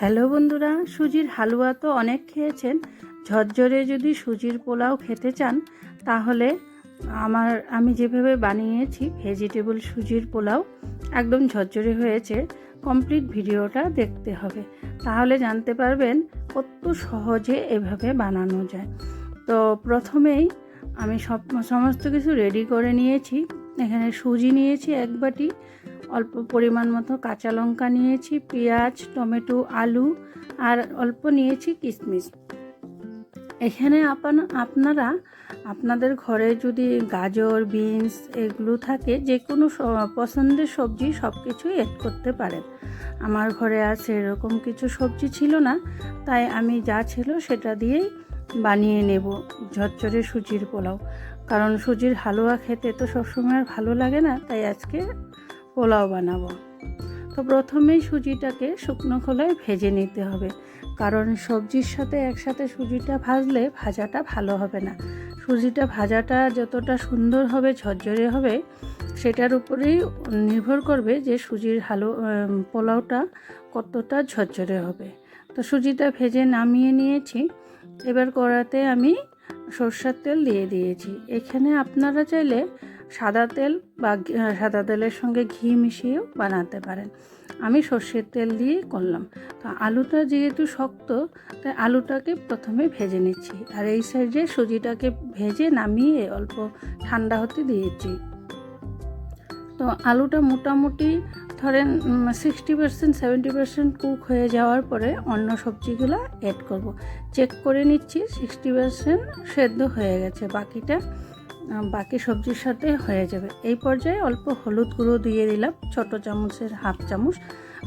Hello বন্ধুরা, সুজির হালুয়া তো অনেক খেয়েছেন। ঝরঝরে যদি সুজির পোলাও খেতে চান, তাহলে আমার, আমি যেভাবে বানিয়েছি ভেজিটেবল সুজির পোলাও, একদম ঝরঝরে হয়েছে। কমপ্লিট ভিডিওটা দেখতে হবে। তাহলে জানতে পারবেন কত সহজে এভাবে বানানো যায়। তো প্রথমেই আমি সব, সমস্ত কিছু রেডি করে নিয়েছি। এখানে সুজি নিয়েছি এক বাটি অল্প পরিমাণ মতো কাঁচা লঙ্কা নিয়েছি, পেঁয়াজ, টমেটো, আলু, আর অল্প নিয়েছি কিশমিশ। এখানে আপন, আপনারা, আপনাদের ঘরে যদি গাজর, বিনস এগুলো থাকে যে কোনো পছন্দের সবজি সব কিছুই এড করতে পারেন। আমার ঘরে আর সেরকম কিছু সবজি ছিল না, তাই আমি যা ছিল সেটা দিয়েই বানিয়ে নেব ঝরঝরে সুজির পোলাও। কারণ সুজির হালুয়া খেতে তো সবসময় আর ভালো লাগে না, তাই আজকে পোলাও বানাবো। তো প্রথমেই সুজিটাকে শুকনো খোলায় ভেজে নিতে হবে। কারণ সবজির সাথে একসাথে সুজিটা ভাজলে ভাজাটা ভালো হবে না। সুজিটা ভাজাটা যতটা সুন্দর হবে, ঝরঝরে হবে, সেটার উপরেই নির্ভর করবে যে সুজির হালু পোলাওটা কতটা ঝরঝরে হবে। তো সুজিটা ভেজে নামিয়ে নিয়েছি। এবার কড়াতে আমি সর্ষের তেল দিয়ে দিয়েছি। এখানে আপনারা চাইলে সাদা তেল বা ঘি- সাদা তেলের সঙ্গে ঘি মিশিয়েও বানাতে পারেন। আমি সর্ষের তেল দিয়েই করলাম। তো আলুটা যেহেতু শক্ত, তাই আলুটাকে প্রথমে ভেজে নিচ্ছি। আর এই সাইডে সুজিটাকে ভেজে নামিয়ে অল্প ঠান্ডা হতে দিয়েছি। তো আলুটা মোটামুটি ধরেন sixty percent seventy percent cook হয়ে যাওয়ার পরে অন্য সবজিগুলো অ্যাড করব। চেক করে নিচ্ছি সিক্সটি পার্সেন্ট সেদ্ধ হয়ে গেছে। বাকিটা বাকি সবজির সাথে হয়ে যাবে। এই পর্যায়ে অল্প হলুদ গুঁড়ো দিয়ে দিলাম, ছোট চামচের হাফ চামচ।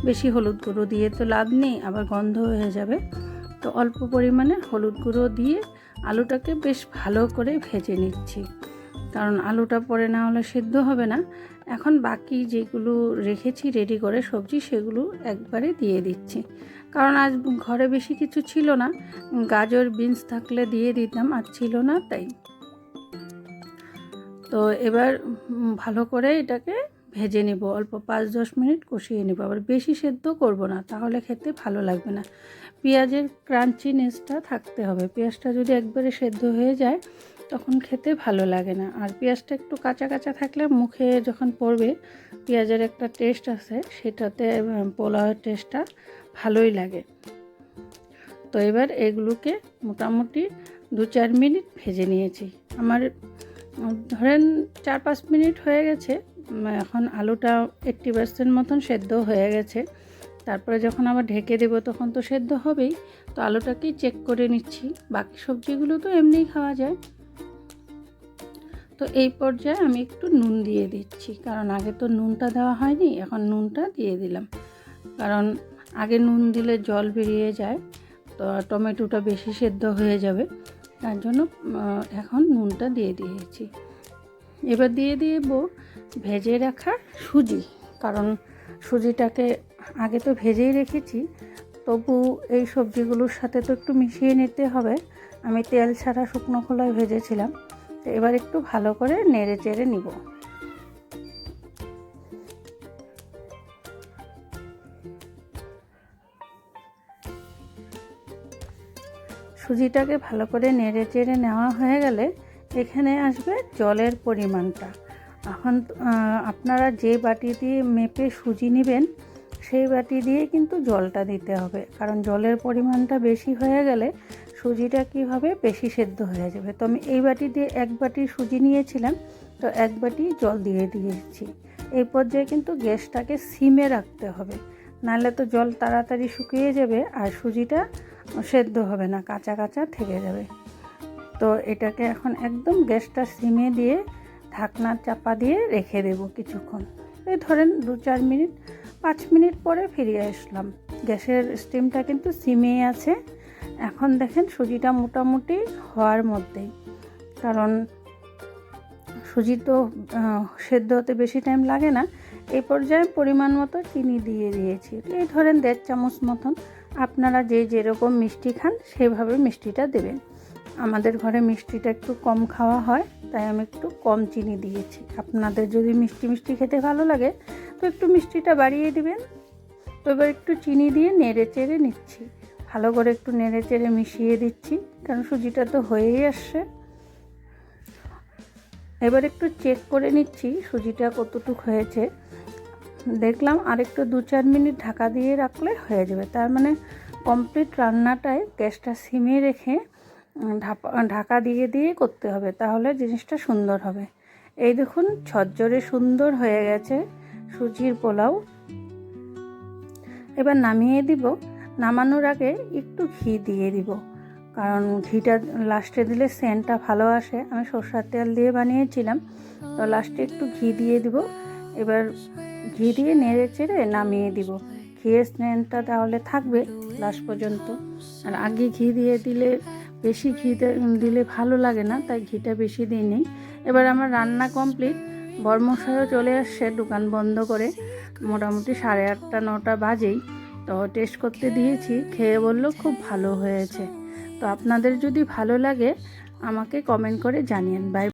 বেশি হলুদ গুঁড়ো দিয়ে তো লাভ নেই, আবার গন্ধ হয়ে যাবে। তো অল্প পরিমাণে হলুদ গুঁড়ো দিয়ে আলুটাকে বেশ ভালো করে ভেজে নিচ্ছি। কারণ আলুটা পরে না হলে সেদ্ধ হবে না। এখন বাকি যেগুলো রেখেছি রেডি করে সবজি, সেগুলো একবারে দিয়ে দিচ্ছি। কারণ আজ ঘরে বেশি কিছু ছিল না। গাজর, বিনস থাকলে দিয়ে দিতাম, আর ছিল না তাই। তো এবার ভালো করে এটাকে ভেজে নিব। অল্প পাঁচ দশ মিনিট কষিয়ে নেব। আবার বেশি সেদ্ধ করব না, তাহলে খেতে ভালো লাগবে না। পেঁয়াজের ক্রাঞ্চিনেসটা থাকতে হবে। পেঁয়াজটা যদি একবারে সেদ্ধ হয়ে যায়, তখন খেতে ভালো লাগে না। আর পেঁয়াজটা একটু কাঁচা কাঁচা থাকলে মুখে যখন পড়বে, পেঁয়াজের একটা টেস্ট আছে, সেটাতে পোলাওয়ের টেস্টটা ভালোই লাগে। তো এবার এগুলোকে মোটামুটি দু চার মিনিট ভেজে নিয়েছি। আমার ধরেন চার পাঁচ মিনিট হয়ে গেছে এখন আলুটা এইট্টি পার্সেন্ট মতন সেদ্ধ হয়ে গেছে। তারপরে যখন আবার ঢেকে দেবো তখন তো সেদ্ধ হবেই। তো আলুটাকেই চেক করে নিচ্ছি। বাকি সবজিগুলো তো এমনিই খাওয়া যায়। তো এই পর্যায়ে আমি একটু নুন দিয়ে দিচ্ছি। কারণ আগে তো নুনটা দেওয়া হয়নি, এখন নুনটা দিয়ে দিলাম। কারণ আগে নুন দিলে জল বেরিয়ে যায়, তো টমেটোটা বেশি সেদ্ধ হয়ে যাবে। তার জন্য এখন নুনটা দিয়ে দিয়েছি। এবার দিয়ে দেব ভেজে রাখা সুজি, কারণ সুজিটাকে আগে তো ভেজেই রেখেছি। তবু এই সবজিগুলোর সাথে তো একটু মিশিয়ে নিতে হবে। আমি তেল ছাড়া শুকনো খোলায় ভেজেছিলাম। তো এবার একটু ভালো করে নেড়ে চেড়ে নিব। সুজিটাকে ভালো করে নেড়ে চেড়ে নেওয়া হয়ে গেলে এখানে আসবে জলের পরিমাণটা। এখন আপনারা যে বাটি দিয়ে মেপে সুজি নেবেন, সেই বাটি দিয়ে কিন্তু জলটা দিতে হবে। কারণ জলের পরিমাণটা বেশি হয়ে গেলে সুজিটা কী হবে বেশি সেদ্ধ হয়ে যাবে। তো আমি এই বাটি দিয়ে এক বাটি সুজি নিয়েছিলাম, তো এক বাটি জল দিয়ে দিয়েছি। এই পর্যায়ে কিন্তু গ্যাসটাকে সিমে রাখতে হবে। নাহলে তো জল তাড়াতাড়ি শুকিয়ে যাবে আর সুজিটা সেদ্ধ হবে না, কাঁচা কাঁচা থেকে যাবে। তো এটাকে এখন একদম গ্যাসটা সিমে দিয়ে ঢাকনার চাপা দিয়ে রেখে দেব কিছুক্ষণ। এই ধরেন দু চার মিনিট, পাঁচ মিনিট পরে ফিরিয়ে আসলাম। গ্যাসের স্টিমটা কিন্তু সিমেই আছে। এখন দেখেন সুজিটা মোটামুটি হওয়ার মধ্যেই। কারণ সুজি তো সেদ্ধ হতে বেশি টাইম লাগে না। এই পর্যায়ে পরিমাণ মতো চিনি দিয়ে দিয়েছি। এই ধরেন দেড় চামচ মতন। আপনারা যে যেরকম মিষ্টি খান, সেভাবে মিষ্টিটা দেবেন। আমাদের ঘরে মিষ্টিটা একটু কম খাওয়া হয়, তাই আমি একটু কম চিনি দিয়েছি। আপনাদের যদি মিষ্টি মিষ্টি খেতে ভালো লাগে, তো একটু মিষ্টিটা বাড়িয়ে দিবেন। তো এবার একটু চিনি দিয়ে নেড়ে চেড়ে নিচ্ছি। ভালো করে একটু নেড়ে চেড়ে মিশিয়ে দিচ্ছি, কারণ সুজিটা তো হয়েই আসছে। এবার একটু চেক করে নিচ্ছি সুজিটা কতটুক হয়েছে। দেখলাম আরেকটু দু চার মিনিট ঢাকা দিয়ে রাখলে হয়ে যাবে। তার মানে কমপ্লিট রান্নাটায় গ্যাসটা সিমে রেখে ঢাপা, ঢাকা দিয়ে দিয়ে করতে হবে, তাহলে জিনিসটা সুন্দর হবে। এই দেখুন, ঝরঝরে সুন্দর হয়ে গেছে সুজির পোলাও। এবার নামিয়ে দিব। নামানোর আগে একটু ঘি দিয়ে দিব, কারণ ঘিটা লাস্টে দিলে সেন্টটা ভালো আসে। আমি সর্ষার তেল দিয়ে বানিয়েছিলাম, তো লাস্টে একটু ঘি দিয়ে দিব। এবার ঘি দিয়ে নেড়ে চেড়ে নামিয়ে দিব। ঘিয়ের স্মেলটা তাহলে থাকবে লাস্ট পর্যন্ত। আর আগে ঘি দিয়ে দিলে, বেশি ঘি দিলে ভালো লাগে না, তাই ঘিটা বেশি দিই নেই। এবার আমার রান্না কমপ্লিট। বর্মশাইও চলে আসছে, দোকান বন্ধ করে। মোটামুটি সাড়ে আটটা, নটা বাজেই। তো টেস্ট করতে দিয়েছি, খেয়ে বলল খুব ভালো হয়েছে। তো আপনাদের যদি ভালো লাগে, আমাকে কমেন্ট করে জানিয়েন। বাই।